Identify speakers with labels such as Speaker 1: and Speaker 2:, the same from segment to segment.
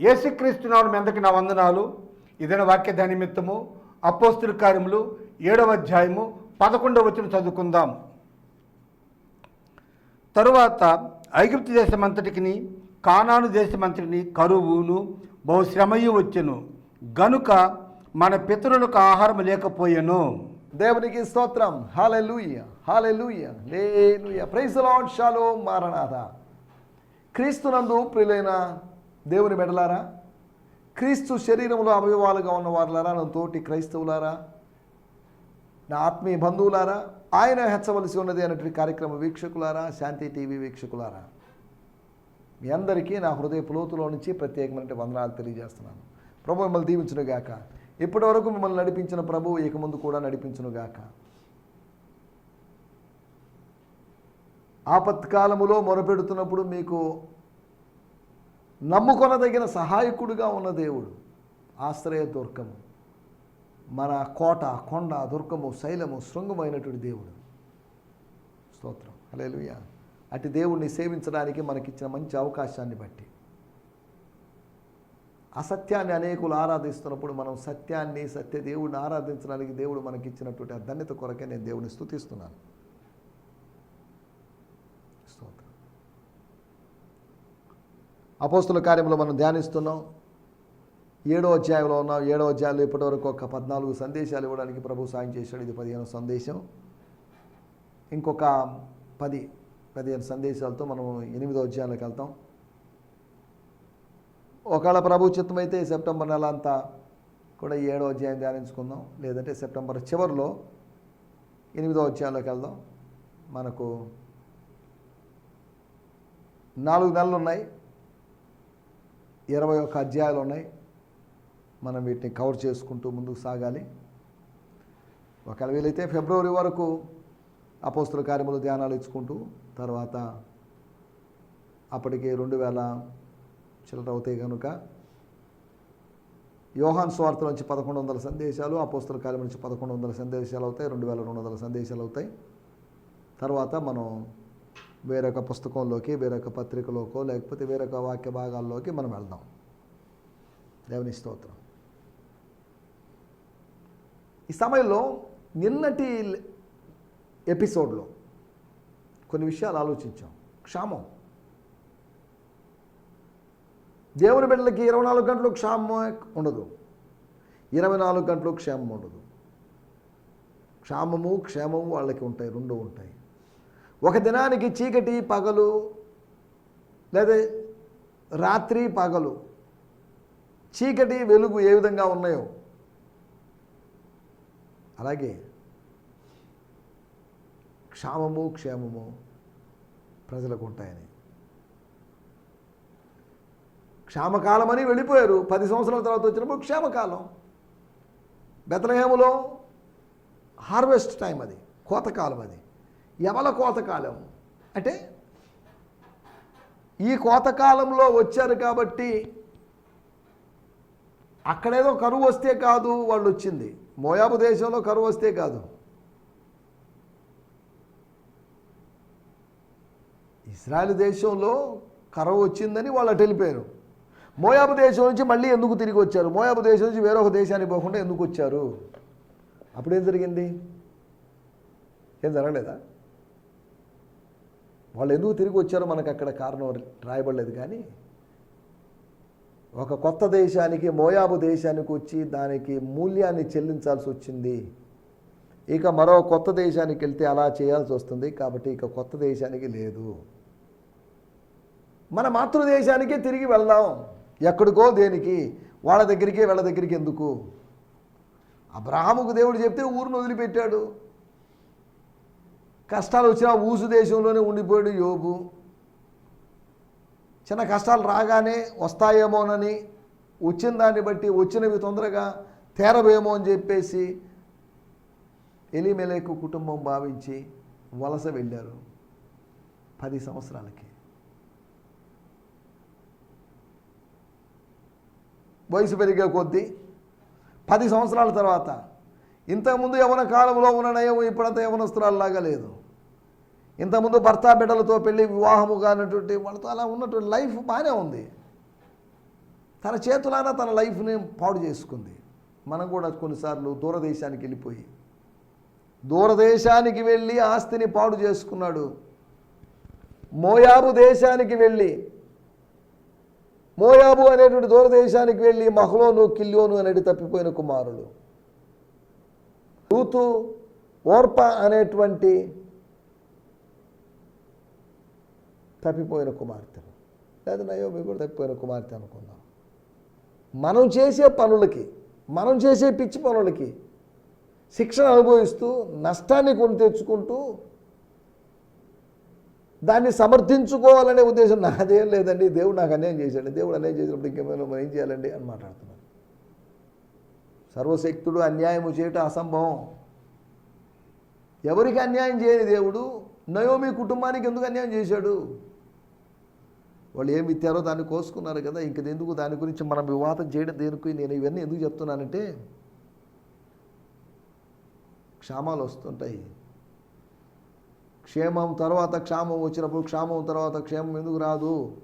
Speaker 1: యేసుక్రీస్తునాడు మెందకి నా వందనాలు? ఇదైన వాక్య నిమిత్తము అపోస్తుల కార్యములు ఏడవ అధ్యాయము పదకొండవ వచ్చిన చదువుకుందాం. తరువాత ఐగుప్తు దేశమంతటికి కానాను దేశమంతటిని కరువును బహుశ్రమయు వచ్చెను. గనుక మన పితరులకు ఆహారం లేకపోయెను.
Speaker 2: దేవునికి స్తోత్రం. హాలెలూయ హాలెలూయ లేలుయ ప్రైజ్ లాడ్ షాలో మారనాథ. క్రీస్తునందు ప్రియులైన దేవుని మెడలారా క్రీస్తు శరీరంలో అవయవాలుగా ఉన్న వారులారా నా తోటి క్రైస్తవులారా నా ఆత్మీయ బంధువులారా ఆయన హెచ్చవలసి ఉన్నది అనేటువంటి కార్యక్రమ వీక్షకులారా శాంతి టీవీ వీక్షకులారా. మీ అందరికీ నా హృదయ పులోతులో నుంచి ప్రత్యేకమైన వందనాలు తెలియజేస్తున్నాను. ప్రభు మిమ్మల్ని దీవించునుగాక ఇప్పటి వరకు మిమ్మల్ని నడిపించిన ప్రభు ఇక ముందు కూడా నడిపించునుగాక ఆపత్కాలములో మొరపెడుతున్నప్పుడు మీకు నమ్ముకొనదగిన సహాయకుడుగా ఉన్న దేవుడు. ఆశ్రయ దుర్గము. మన కోట కొండ దుర్గము శైలము శృంగమైనటువంటి దేవుడు. స్తోత్రం. హల్లెలూయా. అటు దేవుణ్ణి సేవించడానికి మనకిచ్చిన మంచి అవకాశాన్ని బట్టి. అసత్యాన్ని అనేకులు ఆరాధిస్తున్నప్పుడు మనం సత్యాన్ని సత్య దేవుడిని ఆరాధించడానికి దేవుడు మనకిచ్చినటువంటి ఆ ధన్యత కొరకే నేను దేవుని స్థుతిస్తున్నాను స్తోత్రం అపోస్తుల కార్యంలో మనం ధ్యానిస్తున్నాం. ఏడో అధ్యాయంలో ఉన్నాం. ఏడో అధ్యాయంలో ఇప్పటివరకు ఒక పద్నాలుగు సందేశాలు ఇవ్వడానికి ప్రభు సాయం చేశాడు. ఇది పదిహేను సందేశం. ఇంకొక పది పదిహేను సందేశాలతో మనం ఎనిమిదో అధ్యాయంలోకి వెళ్తాం. ఒకవేళ ప్రభు చిత్తమైతే సెప్టెంబర్ నెల అంతా కూడా ఏడో అధ్యాయం ధ్యానించుకుందాం. లేదంటే సెప్టెంబర్ చివరిలో ఎనిమిదో అధ్యాయంలోకి వెళ్దాం. మనకు నాలుగు నెలలు ఉన్నాయి. ఇరవై ఒక్క అధ్యాయాలు ఉన్నాయి మనం వీటిని కవర్ చేసుకుంటూ ముందుకు సాగాలి. ఒకవేళ వీలైతే ఫిబ్రవరి వరకు అపోస్తుల కార్యములు ధ్యానాలు ఇచ్చుకుంటూ తర్వాత అప్పటికి రెండు వేల చిల్లర అవుతాయి కనుక యోహాన్ స్వార్థ నుంచి పదకొండు వందల సందేశాలు అపోస్తుల కార్యం నుంచి పదకొండు వందల సందేశాలు అవుతాయి రెండు వేల రెండు వందల సందేశాలు అవుతాయి. తర్వాత మనం వేరొక పుస్తకంలోకి వేరొక పత్రికలోకో లేకపోతే వేరొక వాక్య భాగాల్లోకి మనం వెళ్దాం. దేవుని స్తోత్రం. ఈ సమయంలో నిన్నటి ఎపిసోడ్లో కొన్ని విషయాలు ఆలోచించాం. క్షామం. దేవుని బిడ్డలకి ఇరవై నాలుగు గంటలు క్షామం ఉండదు. ఇరవై నాలుగు గంటలు క్షేమం ఉండదు. క్షామము క్షేమము వాళ్ళకి ఉంటాయి రెండు ఉంటాయి. ఒక దినానికి చీకటి పగలు లేదా రాత్రి పగలు చీకటి వెలుగు ఏ విధంగా ఉన్నాయో. అలాగే క్షామము క్షేమము ప్రజలకు ఉంటాయని. క్షామకాలం అని వెళ్ళిపోయారు. పది సంవత్సరాల తర్వాత వచ్చినప్పుడు క్షేమకాలం. బెతలహేములో హార్వెస్ట్ టైం అది కోతకాలం అది. యవల కోతకాలం? అంటే ఈ కోతకాలంలో వచ్చారు కాబట్టి అక్కడేదో కరువు వస్తే కాదు వాళ్ళు వచ్చింది మోయాబు దేశంలో కరువు వస్తే కాదు. ఇస్రాయల్ దేశంలో కరువు వచ్చిందని వాళ్ళు అటు వెళ్ళిపోయారు. మోయాబు దేశం నుంచి మళ్ళీ ఎందుకు తిరిగి వచ్చారు? మోయాబు దేశం నుంచి వేరొక దేశానికి పోకుండా ఎందుకు వచ్చారు? అప్పుడేం జరిగింది? ఏం జరగలేదా? వాళ్ళు ఎందుకు తిరిగి వచ్చారో మనకు అక్కడ కారణం రాయబడలేదు కానీ ఒక కొత్త దేశానికి మోయాబు దేశానికి వచ్చి దానికి మూల్యాన్ని చెల్లించాల్సి వచ్చింది. ఇక మరో కొత్త దేశానికి వెళ్తే అలా చేయాల్సి వస్తుంది కాబట్టి ఇక కొత్త దేశానికి లేదు. మన మాతృదేశానికే తిరిగి వెళ్దాం. ఎక్కడికో దేనికి? వాళ్ళ దగ్గరికే వీళ్ళ దగ్గరికి ఎందుకు? అబ్రహాముకు దేవుడు చెప్తే ఊరిని వదిలిపెట్టాడు. కష్టాలు వచ్చినా ఊసు దేశంలోనే ఉండిపోయాడు యోబు. చిన్న కష్టాలు రాగానే వస్తాయేమోనని వచ్చిన దాన్ని బట్టి వచ్చినవి తొందరగా తేరవేమో అని చెప్పేసి ఎలిమెలేకు కుటుంబం భావించి వలస వెళ్ళారు పది సంవత్సరాలకి. వయసు పెరిగే కొద్దీ పది సంవత్సరాల తర్వాత ఇంతకుముందు యవన కాలంలో ఉన్న నయము ఇప్పుడంత యవనస్తురాల్లాగా లేదు. ఇంతకుముందు భర్త బిడ్డలతో పెళ్ళి వివాహము కానటువంటి వాళ్ళతో అలా ఉన్నటువంటి లైఫ్ బాగానే ఉంది. తన చేతులాన తన లైఫ్ని పాడు చేసుకుంది. మనం కూడా కొన్నిసార్లు దూరదేశానికి వెళ్ళిపోయి దూరదేశానికి వెళ్ళి ఆస్తిని పాడు చేసుకున్నాడు. మోయాబు దేశానికి వెళ్ళి మోయాబు అనేటువంటి దూరదేశానికి వెళ్ళి మహలోను కిల్యోను అనేది తప్పిపోయిన కుమారుడు. రూతు ఓర్ప అనేటువంటి తప్పిపోయిన కుమార్తెలు. లేదా నయోమి కూడా తప్పిపోయిన కుమార్తె అనుకుందాం. మనం చేసే పనులకి మనం చేసే పిచ్చి పనులకి శిక్షణ అనుభవిస్తూ నష్టాన్ని కొని తెచ్చుకుంటూ దాన్ని సమర్థించుకోవాలనే ఉద్దేశం నాదేం లేదండి. దేవుడు నాకు అన్యాయం చేశాడు. దేవుడు అన్యాయం చేసినప్పుడు ఇంకేమైనా మనం ఏం చేయాలండి అని మాట్లాడుతున్నాను సర్వశక్తుడు అన్యాయము చేయటం అసంభవం. ఎవరికి అన్యాయం చేయని దేవుడు? నయోమి కుటుంబానికి ఎందుకు అన్యాయం చేశాడు? వాళ్ళు ఏమి ఇచ్చారో దాన్ని కోసుకున్నారు కదా ఇంక ఎందుకు? దాని గురించి మనం వివాదం చేయడం దేనికి? నేను ఇవన్నీ ఎందుకు చెప్తున్నానంటే క్షామాలు వస్తుంటాయి. క్షేమం తర్వాత క్షామం వచ్చినప్పుడు క్షామం తర్వాత క్షేమం ఎందుకు రాదు?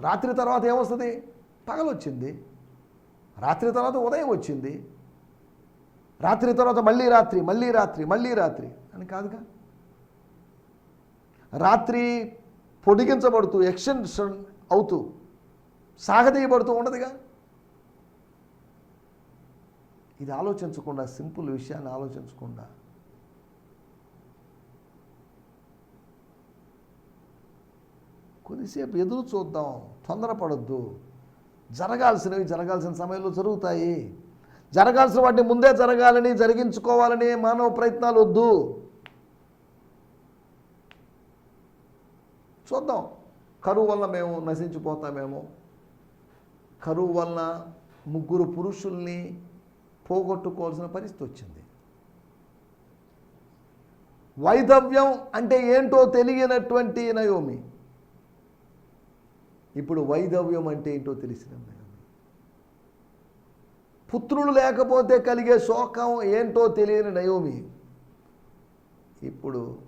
Speaker 2: రాత్రి తర్వాత ఏమొస్తుంది? పగలొచ్చింది. రాత్రి తర్వాత ఉదయం వచ్చింది. రాత్రి తర్వాత మళ్ళీ రాత్రి మళ్ళీ రాత్రి మళ్ళీ రాత్రి అని కాదుగా? రాత్రి పొడిగించబడుతూ ఎక్స్టెన్షన్ అవుతూ సాగదీయబడుతూ ఉండదుగా? ఇది ఆలోచించకుండా సింపుల్ విషయాన్ని ఆలోచించకుండా కొద్దిసేపు ఎదురు చూద్దాం తొందరపడొద్దు. జరగాల్సినవి జరగాల్సిన సమయంలో జరుగుతాయి. జరగాల్సిన వాటిని ముందే జరగాలని జరిగించుకోవాలని మానవ ప్రయత్నాలు వద్దు. చూద్దాం. కరువు వల్ల మేము నశించిపోతామేమో. కరువు వలన ముగ్గురు పురుషుల్ని పోగొట్టుకోవాల్సిన పరిస్థితి వచ్చింది. వైధవ్యం అంటే ఏంటో తెలియనటువంటి నయోమి. ఇప్పుడు వైధవ్యం అంటే ఏంటో తెలిసిన పుత్రుడు పుత్రులు లేకపోతే కలిగే శోకం ఏంటో తెలియని నయోమి. ఇప్పుడు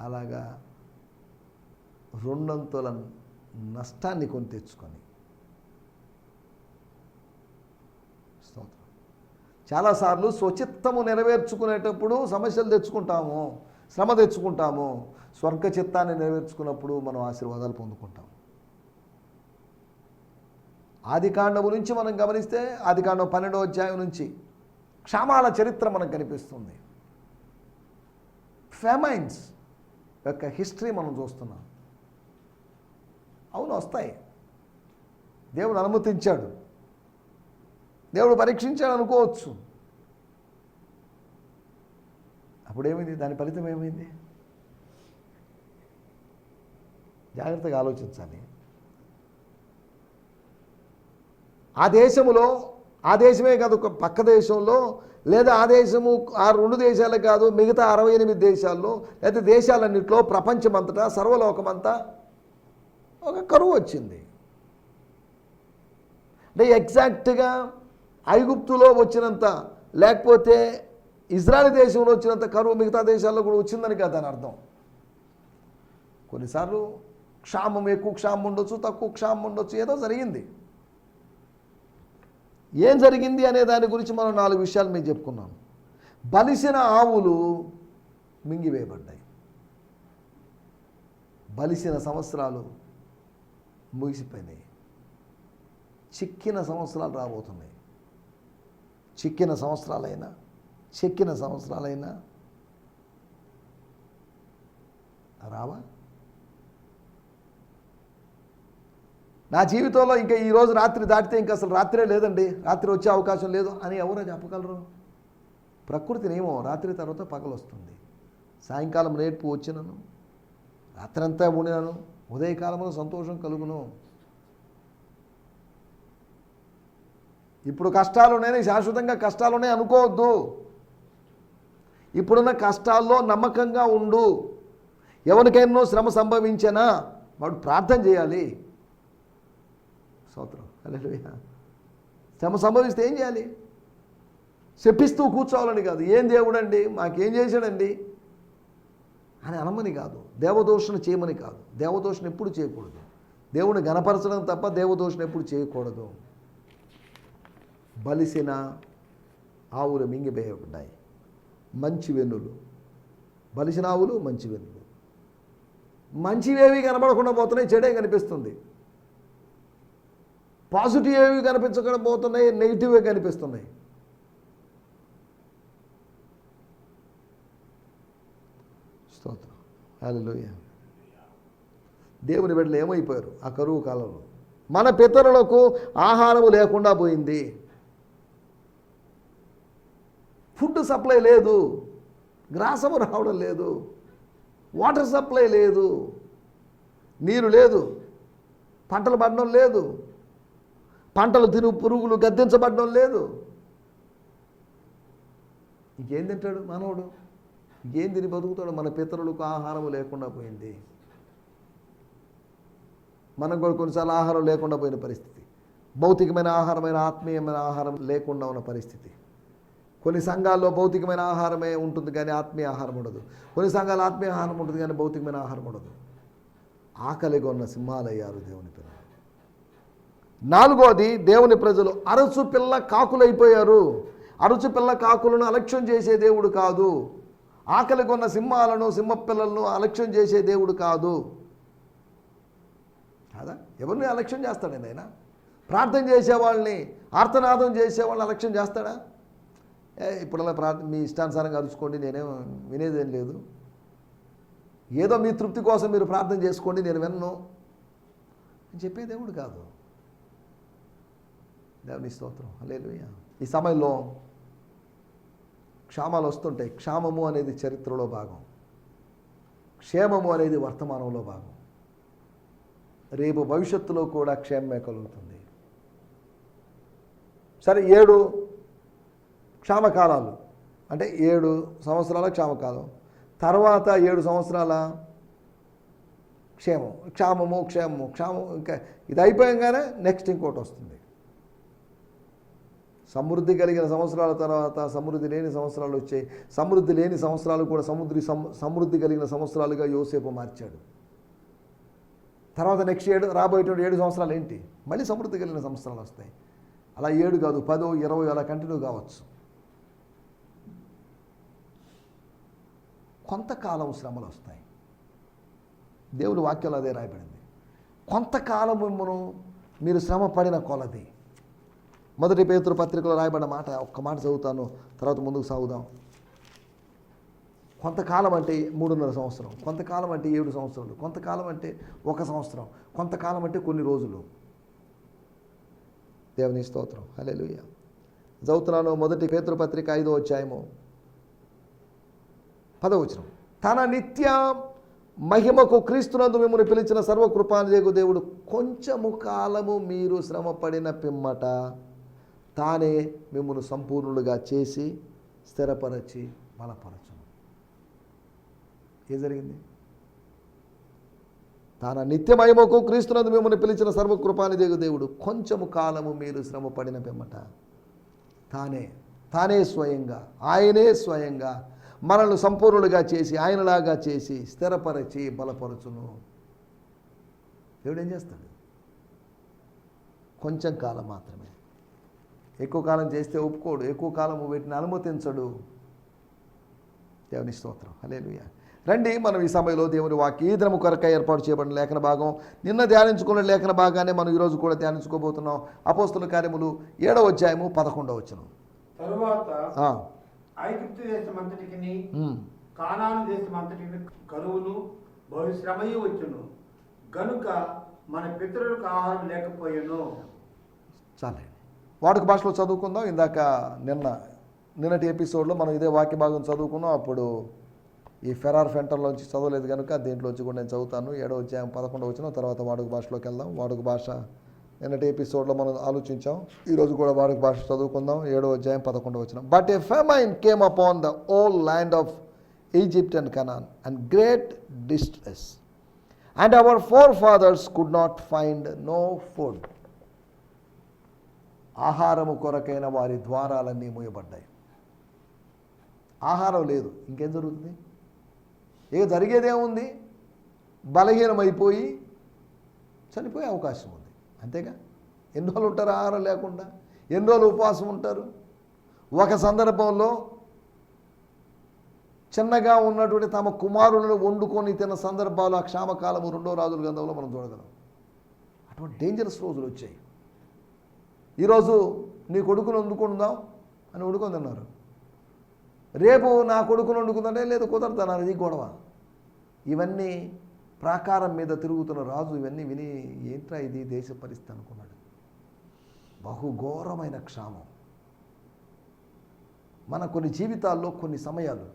Speaker 2: అలాగా రెండంతుల నష్టాన్ని కొని తెచ్చుకొని. స్తోత్రం. చాలాసార్లు స్వచిత్తము నెరవేర్చుకునేటప్పుడు సమస్యలు తెచ్చుకుంటాము శ్రమ తెచ్చుకుంటాము. స్వర్గ చిత్తాన్ని నెరవేర్చుకున్నప్పుడు మనం ఆశీర్వాదాలు పొందుకుంటాం. ఆదికాండం నుంచి మనం గమనిస్తే ఆదికాండం పన్నెండో అధ్యాయం నుంచి క్షామాల చరిత్ర మనకు కనిపిస్తుంది. ఫెమైన్స్ యొక్క హిస్టరీ మనం చూస్తున్నాం. అవును వస్తాయి. దేవుడు అనుమతించాడు. దేవుడు పరీక్షించాడు అనుకోవచ్చు. అప్పుడేమైంది? దాని ఫలితం ఏమైంది? జాగ్రత్తగా ఆలోచించాలి. ఆ దేశములో ఆ దేశమే కాదు ఒక పక్క దేశంలో లేదా ఆ దేశము ఆ రెండు దేశాలే కాదు మిగతా అరవై ఎనిమిది దేశాల్లో లేదా దేశాలన్నింటిలో ప్రపంచమంతటా సర్వలోకమంతా ఒక కరువు వచ్చింది. అంటే ఎగ్జాక్ట్గా ఐగుప్తులో వచ్చినంత లేకపోతే ఇజ్రాయల్ దేశంలో వచ్చినంత కరువు మిగతా దేశాల్లో కూడా వచ్చిందని కదా దాని అర్థం. కొన్నిసార్లు క్షామం ఎక్కువ క్షామం ఉండొచ్చు తక్కువ క్షామం ఉండొచ్చు ఏదో జరిగింది. ఏం జరిగింది అనే దాని గురించి మనం నాలుగు విషయాలు మేము చెప్పుకున్నాం. బలిసిన ఆవులు మింగివేయబడ్డాయి. బలిసిన సంవత్సరాలు ముగిసిపోయినాయి. చిక్కిన సంవత్సరాలు రాబోతున్నాయి. చిక్కిన సంవత్సరాలైనా చెక్కిన సంవత్సరాలైనా రావా? నా జీవితంలో ఇంకా ఈరోజు రాత్రి దాటితే ఇంకా అసలు రాత్రే లేదండి. రాత్రి వచ్చే అవకాశం లేదు అని ఎవరో చెప్పగలరు? ప్రకృతి రాత్రి తర్వాత పగలు వస్తుంది సాయంకాలం నేర్పు వచ్చినను రాత్రంతా ఉండినాను ఉదయకాలంలో సంతోషం కలుగును. ఇప్పుడు కష్టాలు శాశ్వతంగా కష్టాలు ఉన్నాయి అనుకోవద్దు. ఇప్పుడున్న కష్టాల్లో నమ్మకంగా ఉండు. ఎవరికైనా శ్రమ సంభవించినా వాడు ప్రార్థన చేయాలి. స్తోత్రం. అలెలుయ శ్రమ సంభవిస్తే ఏం చేయాలి? చెప్పిస్తూ కూర్చోవాలని కాదు. ఏం దేవుడు అండి మాకేం చేశాడండి? అని అనమని కాదు. దేవదోషణ చేయమని కాదు. దేవదోషణ ఎప్పుడు చేయకూడదు. దేవుని గణపరచడం తప్ప దేవదోషణ ఎప్పుడు చేయకూడదు. బలిసిన ఆవులు మింగిపోయబడ్డాయి మంచి వెన్నులు. బలిసిన ఆవులు మంచి వెన్నులు. మంచివేవి కనబడకుండా పోతున్నాయి. చెడే కనిపిస్తుంది. పాజిటివ్ ఏవి కనిపించకుండా పోతున్నాయి నెగిటివే కనిపిస్తున్నాయి. స్తోత్రం. హల్లెలూయా. దేవుని బిడ్డలు ఏమైపోయారు? ఆ కరువు కాలంలో. మన పితరులకు ఆహారము లేకుండా పోయింది. ఫుడ్ సప్లై లేదు. గ్రాసము రావడం లేదు. వాటర్ సప్లై లేదు. నీరు లేదు. పంటలు పడడం లేదు. పంటలు తిను పురుగులు గద్దించబడడం లేదు. ఇంకేం తింటాడు మానవుడు ఇంకేం తిని బతుకుతాడు? మన పితరులకు ఆహారం లేకుండా పోయింది. మనకు కూడా కొన్నిసార్లు ఆహారం లేకుండా పోయిన పరిస్థితి. భౌతికమైన ఆహారమైన ఆత్మీయమైన ఆహారం లేకుండా ఉన్న పరిస్థితి. కొన్ని సంఘాల్లో భౌతికమైన ఆహారమే ఉంటుంది కానీ ఆత్మీయ ఆహారం ఉండదు. కొన్ని సంఘాలు ఆత్మీయ ఆహారం ఉంటుంది కానీ భౌతికమైన ఆహారం ఉండదు. ఆకలిగా ఉన్న సింహాలయ్యారు దేవుని పిల్లలు. నాలుగోది దేవుని ప్రజలు అరచు పిల్ల కాకులైపోయారు. అరచు పిల్ల కాకులను అలక్ష్యం చేసే దేవుడు కాదు. ఆకలికి ఉన్న సింహాలను సింహ పిల్లలను అలక్ష్యం చేసే దేవుడు కాదు. కాదా? ఎవరిని అలక్ష్యం చేస్తాడండి ఆయన ప్రార్థన చేసేవాళ్ళని ఆర్తనాదం చేసేవాళ్ళని అలక్ష్యం చేస్తాడా? ఏ ఇప్పుడల్లా ప్రార్థన మీ ఇష్టానుసారంగా అరుచుకోండి నేనేం వినేదేం లేదు. ఏదో మీ తృప్తి కోసం మీరు ప్రార్థన చేసుకోండి నేను విన్ను. అని చెప్పే దేవుడు కాదు. దేవుని స్తోత్రం. హల్లెలూయా. ఈ సమయంలో క్షామాలు వస్తుంటాయి. క్షామము అనేది చరిత్రలో భాగం. క్షేమము అనేది వర్తమానంలో భాగం. రేపు భవిష్యత్తులో కూడా క్షేమమే కలుగుతుంది. సరే ఏడు క్షామకాలాలు. అంటే ఏడు సంవత్సరాల క్షామకాలం. తర్వాత ఏడు సంవత్సరాల క్షేమం. క్షామము క్షేమము క్షామం ఇంకా ఇది అయిపోయంగానే నెక్స్ట్ ఇంకోటి వస్తుంది. సమృద్ధి కలిగిన సంవత్సరాల తర్వాత సమృద్ధి లేని సంవత్సరాలు వచ్చాయి. సమృద్ధి లేని సంవత్సరాలు కూడా సముద్రి సమృద్ధి కలిగిన సంవత్సరాలుగా యోసేపు మార్చాడు. తర్వాత నెక్స్ట్ ఏడు రాబోయేటువంటి ఏడు సంవత్సరాలు ఏంటి? మళ్ళీ సమృద్ధి కలిగిన సంవత్సరాలు వస్తాయి. అలా ఏడు కాదు పదో ఇరవై అలా కంటిన్యూ కావచ్చు. కొంతకాలం శ్రమలు వస్తాయి. దేవుడి వాక్యంలో అదే రాయబడింది. కొంతకాలము మిమ్మను మీరు శ్రమ పడిన కొలది. మొదటి పేతురు పత్రికలో రాయబడిన మాట ఒక్క మాట చదువుతాను తర్వాత ముందుకు సాగుదాం. కొంతకాలం అంటే మూడున్నర సంవత్సరం కొంతకాలం అంటే ఏడు సంవత్సరాలు కొంతకాలం అంటే ఒక సంవత్సరం కొంతకాలం అంటే కొన్ని రోజులు. దేవుని స్తోత్రం. లూయ చదువుతున్నాను మొదటి పేతృపత్రిక ఐదో అధ్యాయము. పదవచనం తన నిత్య మహిమకు క్రీస్తునందు మిమ్మల్ని పిలిచిన సర్వకృపానిదేగు దేవుడు కొంచెము కాలము మీరు శ్రమపడిన పిమ్మట తానే మిమ్మల్ని సంపూర్ణులుగా చేసి స్థిరపరచి బలపరచును. ఏం జరిగింది? తన నిత్య క్రీస్తునందు మిమ్మల్ని పిలిచిన సర్వకృపానిదేగు దేవుడు కొంచెము కాలము మీరు శ్రమపడిన పిమ్మట తానే తానే స్వయంగా ఆయనే స్వయంగా మనల్ని సంపూర్ణులుగా చేసి ఆయనలాగా చేసి స్థిరపరచి బలపరచును. దేవుడు ఏం చేస్తాడు? కొంచెం కాలం మాత్రమే. ఎక్కువ కాలం చేస్తే ఒప్పుకోడు ఎక్కువ కాలం వీటిని అనుమతించడు. దేవుని స్తోత్రం. హల్లెలూయా. రండి మనం ఈ సమయంలో దేవుని వాక్య ఈ దినము కొరకై ఏర్పాటు చేయబడిన లేఖన భాగం. నిన్న ధ్యానించుకున్న లేఖన భాగాన్ని మనం ఈరోజు కూడా ధ్యానించుకోబోతున్నాం. అపోస్తుల కార్యములు ఏడవ అధ్యాయము పదకొండవ వచనం.
Speaker 1: తరువాత ఐగుప్తు. కానాను కరువును బహుశ్రమయు వచ్చును. గనుక మన పితరులకు ఆహారం లేకపోయాను.
Speaker 2: చాలండి. వాడుక భాషలో చదువుకుందాం. ఇందాక నిన్న నిన్నటి ఎపిసోడ్లో మనం ఇదే వాక్య భాగం చదువుకున్నాం. అప్పుడు ఈ ఫెరార్ ఫెంటర్లోంచి చదవలేదు కనుక దీంట్లోంచి కూడా నేను చదువుతాను. ఏడో అధ్యాయం పదకొండు వచ్చిన తర్వాత వాడుక భాషలోకి వెళ్దాం. వాడుక భాష నిన్నటి ఎపిసోడ్లో మనం ఆలోచించాం. ఈరోజు కూడా వాడుక భాష చదువుకుందాం. ఏడో అధ్యాయం పదకొండు వచ్చిన but a famine came upon the all land of Egypt and Canaan and great distress and our forefathers could not find no food ఆహారము కొరకైన వారి ద్వారాలన్నీ మూయబడ్డాయి. ఆహారం లేదు. ఇంకేం జరుగుతుంది? ఇక జరిగేదేముంది బలహీనమైపోయి చనిపోయే అవకాశం ఉంది. అంతేగా? ఎన్ని రోజులు ఉంటారు ఆహారం లేకుండా? ఎన్ని రోజులు ఉపవాసం ఉంటారు? ఒక సందర్భంలో చిన్నగా ఉన్నటువంటి తమ కుమారులను వండుకొని తిన్న సందర్భాలు ఆ క్షామకాలము రెండో రాజుల గంధంలో మనం చూడగలం. అటువంటి డేంజరస్ రోజులు వచ్చాయి. ఈరోజు నీ కొడుకును వండుకుందాం అని వండుకొని రేపు నా కొడుకును వండుకుందంటే లేదు కుదరదన్నారు ఇది గొడవ. ఇవన్నీ ప్రాకారం మీద తిరుగుతున్న రాజు ఇవన్నీ విని ఏంట్రా ఇది దేశ పరిస్థితి అనుకున్నాడు. బహుఘోరమైన క్షామం. మన కొన్ని జీవితాల్లో కొన్ని సమయాలు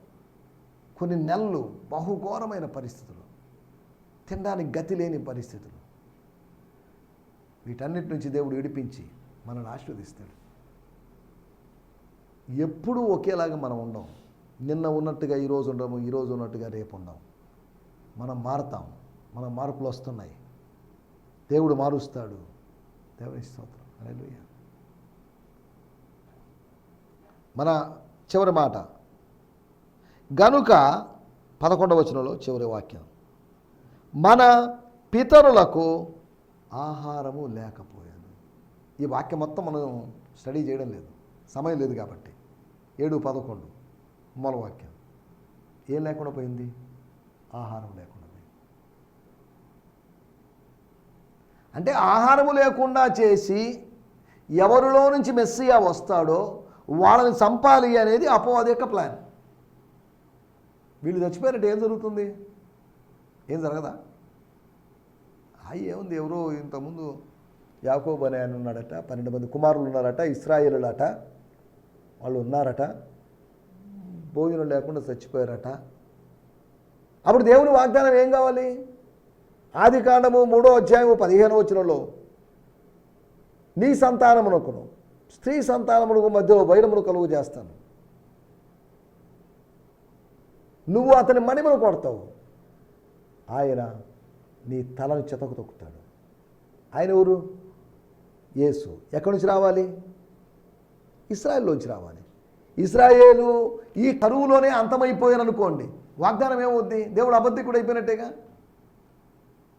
Speaker 2: కొన్ని నెలలు బహుఘోరమైన పరిస్థితులు తినడానికి గతి లేని పరిస్థితులు. వీటన్నిటి నుంచి దేవుడు విడిపించి మనల్ని ఆశీర్వదిస్తాడు. ఎప్పుడూ ఒకేలాగా మనం ఉండం. నిన్న ఉన్నట్టుగా ఈరోజు ఉండము ఈరోజు ఉన్నట్టుగా రేపు ఉండం. మనం మారుతాం. మన మార్పులు వస్తున్నాయి. దేవుడు మారుస్తాడు. దేవుని స్తోత్రం. హల్లెలూయా. మన చివరి మాట. గనుక పదకొండవ వచనంలో చివరి వాక్యం. మన పితరులకు ఆహారము లేకపోయాను. ఈ వాక్యం మొత్తం మనం స్టడీ చేయడం లేదు. సమయం లేదు కాబట్టి. ఏడు పదకొండు మూల వాక్యం ఏం లేకుండా పోయింది? ఆహారం లేకుండా పోయింది అంటే ఆహారము లేకుండా చేసి ఎవరిలో నుంచి మెస్సియా వస్తాడో వాళ్ళని చంపాలి అనేది అపవాది యొక్క ప్లాన్. వీళ్ళు చచ్చిపోయారంటే ఏం జరుగుతుంది? ఏం జరగదా? అయ్యి ఏముంది ఎవరో ఇంతకుముందు యాకోబు అనే ఆయన ఉన్నాడట పన్నెండు మంది కుమారులు ఉన్నారట ఇస్రాయేలులట. వాళ్ళు ఉన్నారట. భోజనం లేకుండా చచ్చిపోయారట. అప్పుడు దేవుని వాగ్దానం ఏం కావాలి? ఆది కాండము మూడో అధ్యాయము పదిహేను వచనంలో నీ సంతానమునకును స్త్రీ సంతానమునకు మధ్యలో వైరమును కలుగు చేస్తాను. నువ్వు అతని మణిమను కొడతావు. ఆయన నీ తలను చెతకు తొక్కుతాడు. ఆయన ఎవరు? యేసు. ఎక్కడి నుంచి రావాలి? ఇస్రాయేల్లోంచి రావాలి. ఇస్రాయేలు ఈ కరువులోనే అంతమైపోయాను అనుకోండి వాగ్దానం ఏమవుద్ది? దేవుడు అబద్ధికుడు అయిపోయినట్టేగా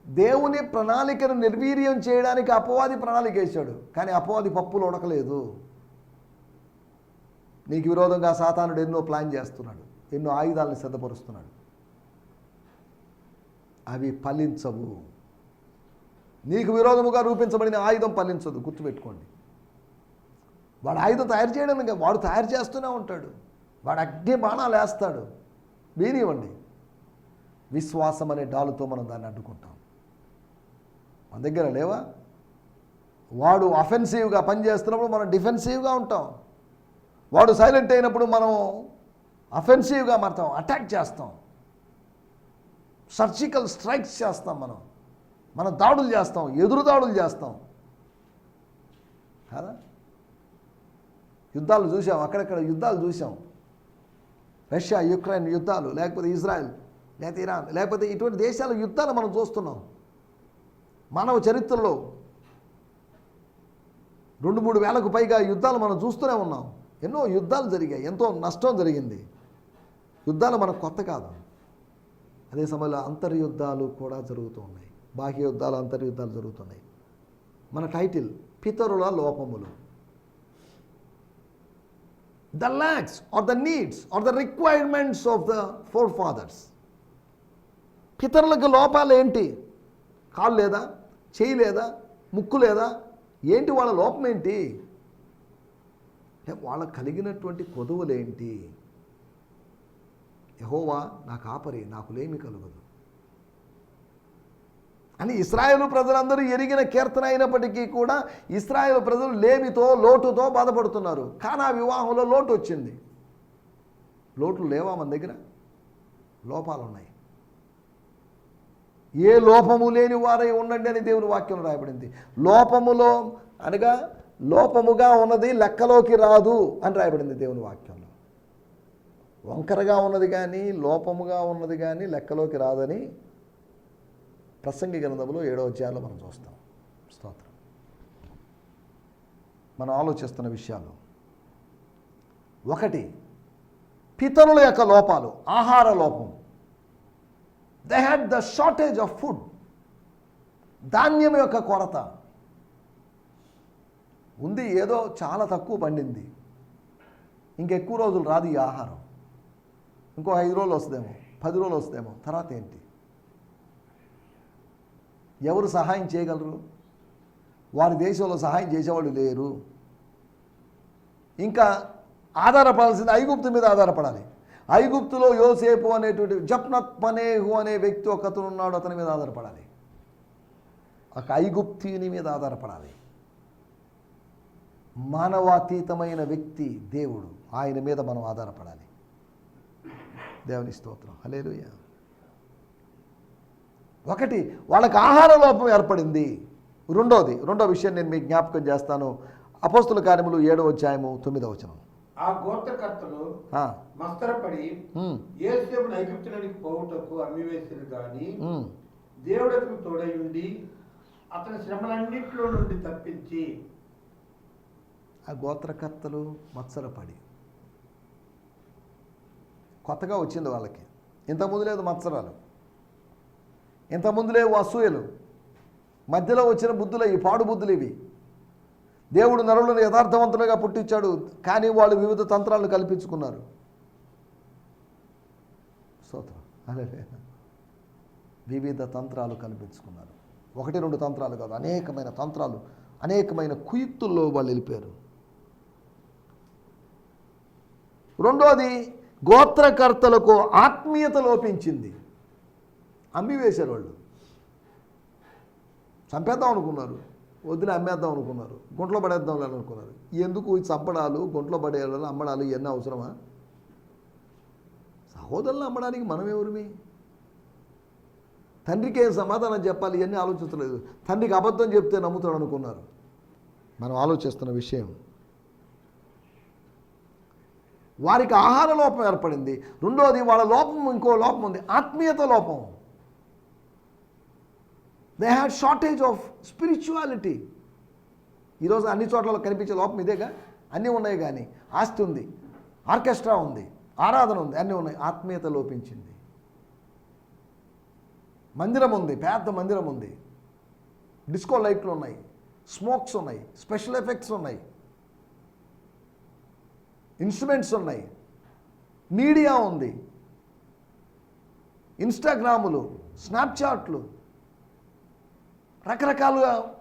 Speaker 2: దేవుని ప్రణాళికను నిర్వీర్యం చేయడానికి అపవాది ప్రణాళిక వేశాడు కానీ అపవాది పప్పులు ఉడకలేదు. నీకు విరోధంగా సాతానుడు ఎన్నో ప్లాన్ చేస్తున్నాడు ఎన్నో ఆయుధాలను సిద్ధపరుస్తున్నాడు. అవి ఫలించవు. నీకు విరోధముగా రూపించబడిన ఆయుధం పలించదు గుర్తుపెట్టుకోండి. వాడు ఆయుధం తయారు చేయడం వాడు తయారు చేస్తూనే ఉంటాడు. వాడు అగ్ని బాణాలు వేస్తాడు. వీనివ్వండి విశ్వాసం అనే డాలుతో మనం దాన్ని అడ్డుకుంటాం. మన దగ్గర లేవా? వాడు అఫెన్సివ్గా పనిచేస్తున్నప్పుడు మనం డిఫెన్సివ్గా ఉంటాం. వాడు సైలెంట్ అయినప్పుడు మనం అఫెన్సివ్గా మారుతాం. అటాక్ చేస్తాం. సర్జికల్ స్ట్రైక్స్ చేస్తాం మనం. మనం దాడులు చేస్తాం ఎదురు దాడులు చేస్తాం. కాదా? యుద్ధాలు చూసాం అక్కడక్కడ యుద్ధాలు చూసాం రష్యా యుక్రెయిన్ యుద్ధాలు లేకపోతే ఇజ్రాయెల్ లేకపోతే ఇరాన్ లేకపోతే ఇటువంటి దేశాల యుద్ధాలు మనం చూస్తున్నాం. మానవ చరిత్రలో రెండు మూడు వేలకు పైగా యుద్ధాలు మనం చూస్తూనే ఉన్నాం. ఎన్నో యుద్ధాలు జరిగాయి ఎంతో నష్టం జరిగింది. యుద్ధాలు మనకు కొత్త కాదు. అదే సమయంలో అంతర్యుద్ధాలు కూడా జరుగుతూ ఉన్నాయి. బాహ్య యుద్ధాలు అంతర్యుద్ధాలు జరుగుతున్నాయి. మన టైటిల్ పితరుల లోపములు. The lacks are the needs are the requirements of the forefathers పితరులకు లోపాలు ఏంటి? కాలు లేదా? చేయి లేదా? ముక్కు లేదా? ఏంటి వాళ్ళ లోపం ఏంటి? వాళ్ళకు కలిగినటువంటి కొదువులేంటి యహోవా నా కాపరి నాకు లేమి కలుగదు. అని ఇస్రాయేల్ ప్రజలందరూ ఎరిగిన కీర్తన అయినప్పటికీ కూడా ఇస్రాయేల్ ప్రజలు లేమితో లోటుతో బాధపడుతున్నారు. కానీ ఆ వివాహంలో లోటు వచ్చింది. లోట్లు లేవా మన దగ్గర? లోపాలు ఉన్నాయి ఏ లోపము లేని వారై ఉండండి అని దేవుని వాక్యం రాయబడింది. లోపములో అనగా లోపముగా ఉన్నది లెక్కలోకి రాదు అని రాయబడింది దేవుని వాక్యంలో. వంకరగా ఉన్నది కానీ లోపముగా ఉన్నది కానీ లెక్కలోకి రాదని ప్రసంగి గ్రంథంలో ఏడో అధ్యాయంలో మనం చూస్తాం. స్తోత్రం. మనం ఆలోచిస్తున్న విషయాలు. ఒకటి పితరుల యొక్క లోపాలు ఆహార లోపం. They had the shortage of food ధాన్యం యొక్క కొరత. ఉంది ఏదో చాలా తక్కువ పండింది. ఇంకెక్కువ రోజులు రాదు ఈ ఆహారం. ఇంకో ఐదు రోజులు వస్తుందేమో పది రోజులు వస్తుందేమో తర్వాత ఏంటి? ఎవరు సహాయం చేయగలరు? వారి దేశంలో సహాయం చేసేవాళ్ళు లేరు. ఇంకా ఆధారపడాల్సింది ఐగుప్తు మీద ఆధారపడాలి. ఐగుప్తులో యోసేపు అనేటువంటి జప్నత్ పనేహు అనే వ్యక్తి ఒకతను ఉన్నాడు అతని మీద ఆధారపడాలి. ఒక ఐగుప్తిని మీద ఆధారపడాలి. మానవాతీతమైన వ్యక్తి దేవుడు ఆయన మీద మనం ఆధారపడాలి. దేవుని స్తోత్రం. హలేలుయ ఒకటి వాళ్ళకి ఆహార లోపం ఏర్పడింది. రెండోది రెండో విషయం నేను మీకు జ్ఞాపకం చేస్తాను. అపోస్తుల కార్యములు ఏడవ అధ్యాయము తొమ్మిదవ వచనం.
Speaker 1: ఆ గోత్రకర్తలు మస్తరపడి పోవుటకు అమ్మివేసిరు గాని
Speaker 2: ఉమ్.
Speaker 1: దేవుడు అతను తోడై ఉండి అతని శ్రమలన్నింటిలో నుండి తప్పించి
Speaker 2: ఆ గోత్రకర్తలు మత్సరపడి. కొత్తగా వచ్చింది వాళ్ళకి. ఇంతకుముందు లేదు మత్సరాలు. ఇంతకుముందు లేవు అసూయలు మధ్యలో వచ్చిన బుద్ధులు ఈ పాడు బుద్ధులు ఇవి. దేవుడు నరులను యథార్థవంతులుగా పుట్టించాడు కానీ వాళ్ళు వివిధ తంత్రాలను కల్పించుకున్నారు. స్తోత్రం. అదే వివిధ తంత్రాలు కల్పించుకున్నారు. ఒకటి రెండు తంత్రాలు కాదు అనేకమైన తంత్రాలు అనేకమైన కుయుక్తుల్లో వాళ్ళు వెళ్ళిపోయారు రెండోది గోత్రకర్తలకు ఆత్మీయత లోపించింది. అమ్మి వేశారు వాళ్ళు. చంపేద్దాం అనుకున్నారు. వదిలి అమ్మేద్దాం అనుకున్నారు. గుంట్లో పడేద్దాం అనుకున్నారు. ఎందుకు ఈ చంపడాలు గుంట్లో పడేయాలి అమ్మడాలు ఇవన్నీ అవసరమా? సహోదరులను అమ్మడానికి మనం ఎవరిమి? తండ్రికి ఏం సమాధానం చెప్పాలి? ఇవన్నీ ఆలోచించలేదు. తండ్రికి అబద్ధం చెప్తే నమ్ముతాడు అనుకున్నారు. మనం ఆలోచిస్తున్న విషయం. వారికి ఆహార లోపం ఏర్పడింది. రెండోది వాళ్ళ లోపం ఇంకో లోపం ఉంది. ఆత్మీయత లోపం. They had shortage of spirituality ఈరోజు అన్ని చోట్ల కనిపించే లోపం ఇదేగా? అన్నీ ఉన్నాయి కానీ ఆస్తి ఉంది ఆర్కెస్ట్రా ఉంది ఆరాధన ఉంది అన్నీ ఉన్నాయి. ఆత్మీయత లోపించింది. మందిరం ఉంది పెద్ద మందిరం ఉంది. డిస్కో లైట్లు ఉన్నాయి స్మోక్స్ ఉన్నాయి స్పెషల్ ఎఫెక్ట్స్ ఉన్నాయి. ఇన్స్ట్రుమెంట్స్ ఉన్నాయి. మీడియా ఉంది. ఇన్స్టాగ్రాములు స్నాప్చాట్లు రకరకాలుగా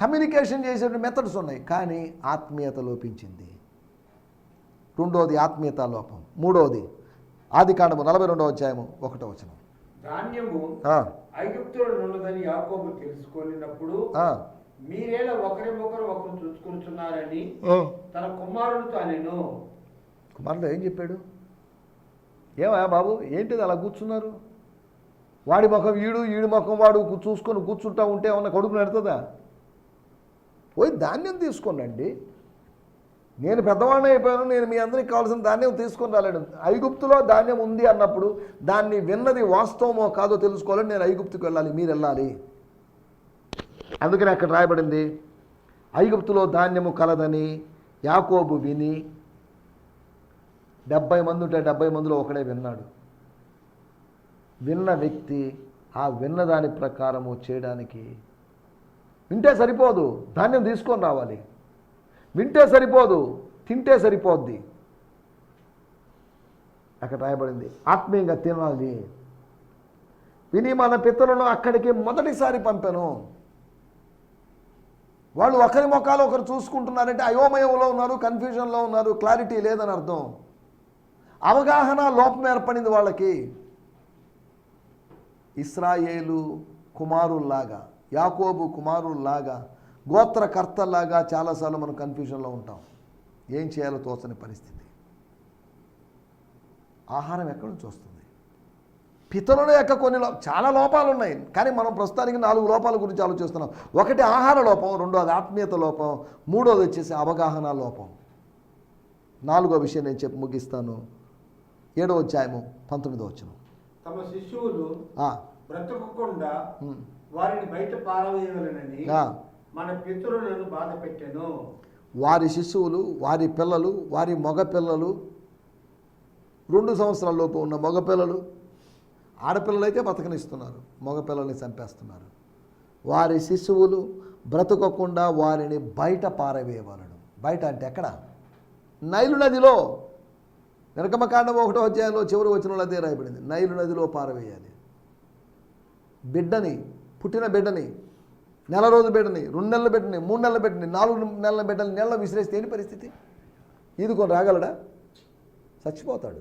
Speaker 2: కమ్యూనికేషన్ చేసే మెథడ్స్ ఉన్నాయి. కానీ ఆత్మీయత లోపించింది. రెండోది ఆత్మీయత లోపం. మూడోది ఆది కాండము నలభై రెండవ అధ్యాయము ఒకటో వచనం.
Speaker 1: ధాన్యము
Speaker 2: ఆ,
Speaker 1: ఐగుప్తులో ఉన్నదని యాకోబు తెలుసుకొనినప్పుడు మీరేలా ఒకరు చూసుకుంటున్నారని. తన కుమారుడితో అనెను.
Speaker 2: కుమారుడు ఏం చెప్పాడు? ఏమయ్యా బాబు ఏంటిది అలా కూర్చున్నారు? వాడి ముఖం ఈడు ఈడు ముఖం వాడు చూసుకొని కూర్చుంటా ఉంటే ఏమన్నా కడుపు నడుతుందా? పోయి ధాన్యం తీసుకోండి నేను పెద్దవాడిని అయిపోయాను నేను మీ అందరికి కావాల్సిన ధాన్యం తీసుకొని రాలేడు ఐగుప్తులో ధాన్యం ఉంది అన్నప్పుడు దాన్ని విన్నది వాస్తవమో కాదో తెలుసుకోవాలని నేను ఐగుప్తుకు వెళ్ళాలి మీరు వెళ్ళాలి. అందుకని అక్కడ రాయబడింది ఐగుప్తులో ధాన్యము కలదని యాకోబు విని డెబ్బై మంది ఉంటే డెబ్బై మందిలో ఒకడే విన్నాడు. విన్న వ్యక్తి ఆ విన్న దాని ప్రకారము చేయడానికి వింటే సరిపోదు ధాన్యం తీసుకొని రావాలి. వింటే సరిపోదు తింటే సరిపోద్ది. అక్కడ రాయబడింది ఆత్మీయంగా తినాలి. విని మన పితరులను అక్కడికి మొదటిసారి పంపాను. వాళ్ళు ఒకరి ముఖాలు ఒకరు చూసుకుంటున్నారంటే అయోమయంలో ఉన్నారు కన్ఫ్యూజన్లో ఉన్నారు క్లారిటీ లేదని అర్థం. అవగాహన లోపం ఏర్పడింది వాళ్ళకి. ఇస్రాయేలు కుమారుల్లాగా యాకోబు కుమారుల్లాగా గోత్రకర్తల్లాగా చాలాసార్లు మనం కన్ఫ్యూజన్లో ఉంటాం. ఏం చేయాలో తోచని పరిస్థితి. ఆహారం ఎక్కడి నుంచి వస్తుంది? పితరుల యొక్క కొన్ని లో- చాలా లోపాలు ఉన్నాయి కానీ మనం ప్రస్తుతానికి నాలుగు లోపాల గురించి ఆలోచిస్తున్నాం. ఒకటి ఆహార లోపం రెండోది ఆత్మీయత లోపం మూడోది వచ్చేసి అవగాహన లోపం. నాలుగో విషయం నేను చెప్పి ముగిస్తాను. ఏడో అధ్యాయము పంతొమ్మిదో వచ్చును
Speaker 1: తమ శిశువులు బ్రతకకుండా వారిని బయట పారవేయవలనని. మన పితరులను బాధ పెట్టాను.
Speaker 2: వారి శిశువులు వారి పిల్లలు వారి మగ పిల్లలు రెండు సంవత్సరాల లోపు ఉన్న మగ పిల్లలు ఆడపిల్లలైతే బతకనిస్తున్నారు మగపిల్లల్ని చంపేస్తున్నారు. వారి శిశువులు బ్రతకకుండా వారిని బయట పారవేయవలను. బయట అంటే ఎక్కడ? నైలు నదిలో. నిర్గమకాండం ఒకటో అధ్యాయంలో చివరి వచ్చిన అదే రాయబడింది. నైలు నదిలో పారవేయాలి. బిడ్డని పుట్టిన బిడ్డని నెల రోజు బిడ్డని రెండు నెలల బిడ్డని మూడు నెలల బిడ్డని నాలుగు నెలల బిడ్డని నెలలో విసిరేస్తే ఏంటి పరిస్థితి? ఈదుకొని రాగలడా? చచ్చిపోతాడు.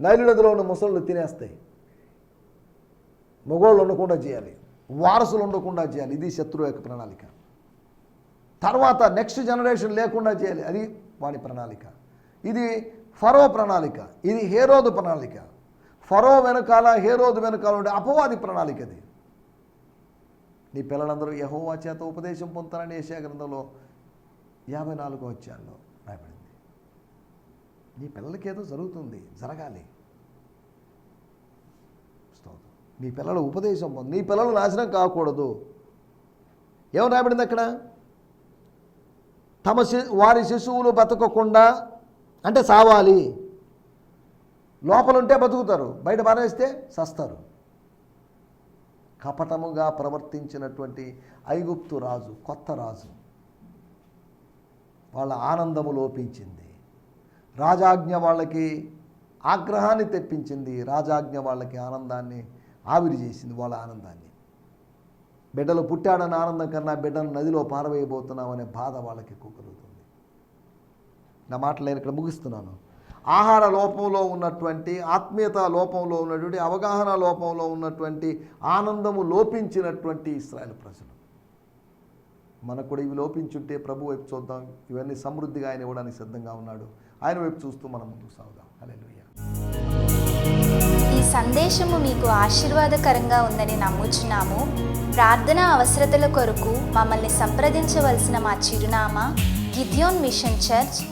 Speaker 2: నైలు నదిలో ఉన్న ముసళ్ళు తినేస్తాయి మగోళ్ళు ఉండకుండా చేయాలి. వారసులు ఉండకుండా చేయాలి. ఇది శత్రువు యొక్క ప్రణాళిక. తర్వాత నెక్స్ట్ జనరేషన్ లేకుండా చేయాలి. అది వాడి ప్రణాళిక. ఇది ఫరో ప్రణాళిక. ఇది హేరోదు ప్రణాళిక. ఫరో వెనకాల హేరోదు వెనకాల ఉండే అపవాది ప్రణాళిక అది. నీ పిల్లలందరూ యహోవా చేత ఉపదేశం పొందుతారని ఏషియా గ్రంథంలో యాభై నాలుగో అధ్యాయంలో రాయబడింది. నీ పిల్లలకి ఏదో జరుగుతుంది జరగాలి. స్తోత్రం. నీ పిల్లల ఉపదేశం పొందు నీ పిల్లలు నాశనం కాకూడదు. ఏమని రాయబడింది అక్కడ? తమ శి వారి శిశువులు బతకకుండా అంటే సావాలి. లోపలుంటే బతుకుతారు బయట పారేస్తే సస్తారు. కపటముగా ప్రవర్తించినటువంటి ఐగుప్తు రాజు కొత్త రాజు వాళ్ళ ఆనందము లోపించింది. రాజాజ్ఞ వాళ్ళకి ఆగ్రహాన్ని తెప్పించింది రాజాజ్ఞ వాళ్ళకి ఆనందాన్ని ఆవిరి చేసింది వాళ్ళ ఆనందాన్ని. బిడ్డలు పుట్టాడన్న ఆనందం కన్నా బిడ్డను నదిలో పారవేయబోతున్నామనే బాధ వాళ్ళకి ఎక్కువ కలుగుతుంది నా మాటలు నేను ఇక్కడ ముగిస్తున్నాను. ఆహార లోపంలో ఉన్నటువంటి ఆత్మీయత లోపంలో ఉన్నటువంటి అవగాహన లోపంలో ఉన్నటువంటి ఆనందము లోపించినటువంటి ఇస్రాయల్ ప్రజలు. మనకు కూడా ఇవి లోపించుంటే ప్రభు వైపు చూద్దాం. ఇవన్నీ సమృద్ధిగా ఆయన ఇవ్వడానికి సిద్ధంగా ఉన్నాడు. ఆయన వైపు చూస్తూ మనం ముందుకు సాగుదాం. అలే
Speaker 3: ఈ సందేశము మీకు ఆశీర్వాదకరంగా ఉందని నమ్ముచున్నాము. ప్రార్థన అవసరతల కొరకు మమ్మల్ని సంప్రదించవలసిన మా చిరునామా గిద్యోన్ మిషన్ చర్చ్